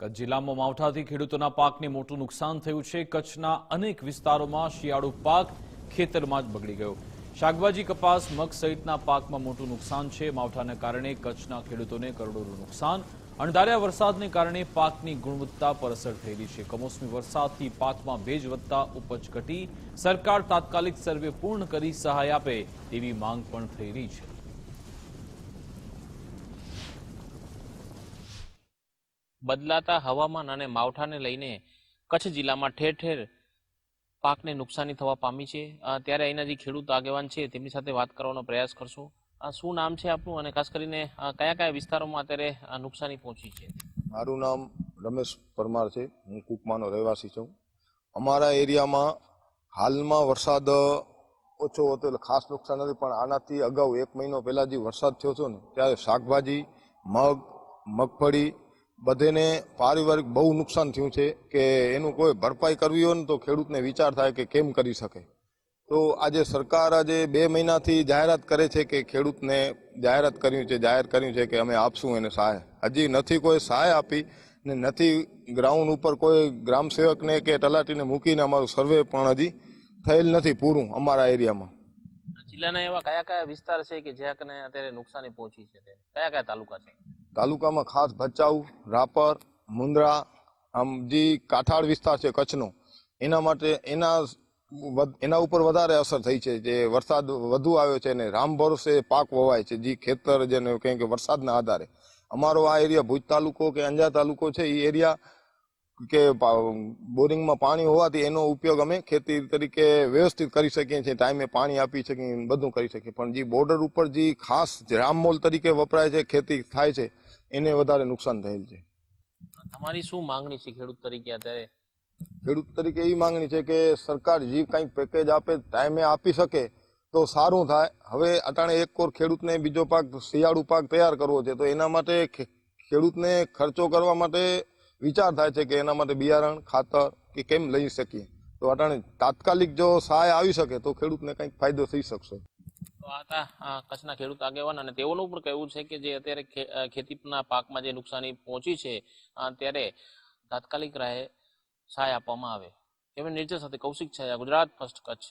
કચ્છ જિલ્લામાં માવઠાથી ખેડૂતોના પાકને મોટું નુકસાન થયું છે. કચ્છના અનેક વિસ્તારોમાં શિયાળુ પાક ખેતરમાં જ બગડી ગયો. શાકભાજી કપાસ, મગ સહિતના પાકમાં મોટું નુકસાન છે. માવઠાને કારણે કચ્છના ખેડૂતોને કરોડોનું નુકસાન. અણધાર્યા વરસાદને કારણે પાકની ગુણવત્તા પર અસર થયેલી છે. કમોસમી વરસાદથી પાકમાં ભેજ વધતા ઉપજ ઘટી. સરકાર તાત્કાલિક સર્વે પૂર્ણ કરી સહાય આપે તેવી માંગ પણ થઈ રહી છે. બદલાતા હવામાન અને માવઠાને લઈને કચ્છ જિલ્લામાં ઠેર ઠેર પાકને નુકસાની થવા પામી છે. ત્યારે અહીંના જે ખેડૂત આગેવાન છે, તેમની સાથે વાત કરવાનો પ્રયાસ કરશો. શું નામ છે આપનું? અને ખાસ કરીને કયા કયા વિસ્તારોમાં અત્યારે નુકસાની પહોંચી છે? મારું નામ રમેશ પરમાર છે. હું કુકમાનો રહેવાસી છું. અમારા એરિયામાં હાલમાં વરસાદ ઓછો હતો એટલે ખાસ નુકસાન નથી, પણ આનાથી અગાઉ એક મહિનો પહેલાં જે વરસાદ થયો હતો ને, ત્યારે શાકભાજી, મગ, મગફળી બધેને પારિવારિક બહુ નુકસાન થયું છે કે એનું કોઈ ભરપાઈ કરવી હોય ને તો ખેડૂતને વિચાર થાય કે કેમ કરી શકે. તો આજે સરકાર આજે બે મહિનાથી જાહેરાત કરે છે કે ખેડૂતને જાહેરાત કર્યું છે, જાહેર કર્યું છે કે અમે આપશું એને સહાય. હજી નથી કોઈ સહાય આપી ને નથી ગ્રાઉન્ડ ઉપર કોઈ ગ્રામ સેવકને કે તલાટીને મૂકીને અમારું સર્વે પણ હજી થયેલ નથી પૂરું અમારા એરિયામાં. જિલ્લાના એવા કયા કયા વિસ્તાર છે કે જ્યાં અત્યારે નુકસાની પહોંચી છે કયા કયા તાલુકા છે? તાલુકામાં ખાસ ભચાઉ, રાપર, મુંદ્રા, આમ જે કાંઠાળ વિસ્તાર છે કચ્છનો, એના માટે એના એના ઉપર વધારે અસર થઈ છે. જે વરસાદ વધુ આવ્યો છે અને રામ ભરોસે પાક વવાય છે, જે ખેતર જેને કહે કે વરસાદના આધારે. અમારો આ એરિયા ભુજ તાલુકો કે અંજાર તાલુકો છે, એ એરિયા કે બોરિંગમાં પાણી હોવાથી એનો ઉપયોગ અમે ખેતી તરીકે વ્યવસ્થિત કરી શકીએ છીએ. ટાઈમે પાણી આપી શકીએ બધું કરી શકીએ. પણ જે બોર્ડર ઉપર જે ખાસ રામમોલ તરીકે વપરાય છે, ખેતી થાય છે એને વધારે નુકસાન થયેલ છે. તમારી શું માંગણી છે ખેડૂત તરીકે અત્યારે? ખેડૂત તરીકે એ માંગણી છે કે સરકાર જે કંઈક પેકેજ આપે ટાઈમે આપી શકે તો સારું થાય. હવે અટાણે એક કોર ખેડૂતને બીજો પાક શિયાળુ પાક તૈયાર કરવો છે તો એના માટે ખેડૂતને ખર્ચો કરવા માટે વિચાર થાય છે કે એના માટે બિયારણ ખાતર કે કેમ લઈ શકીએ. તો અટાણે તાત્કાલિક જો સહાય આવી શકે તો ખેડૂતને કંઈક ફાયદો થઈ શકશે. આ હતા કચ્છના ખેડૂત આગેવાન અને તેઓનું પણ કહેવું છે કે જે અત્યારે ખેતીના પાકમાં જે નુકસાની પહોંચી છે ત્યારે તાત્કાલિક રાહે સહાય આપવામાં આવે. એમ નિર્દેશ સાથે કૌશિક છાયા, ગુજરાત ફર્સ્ટ કચ્છ.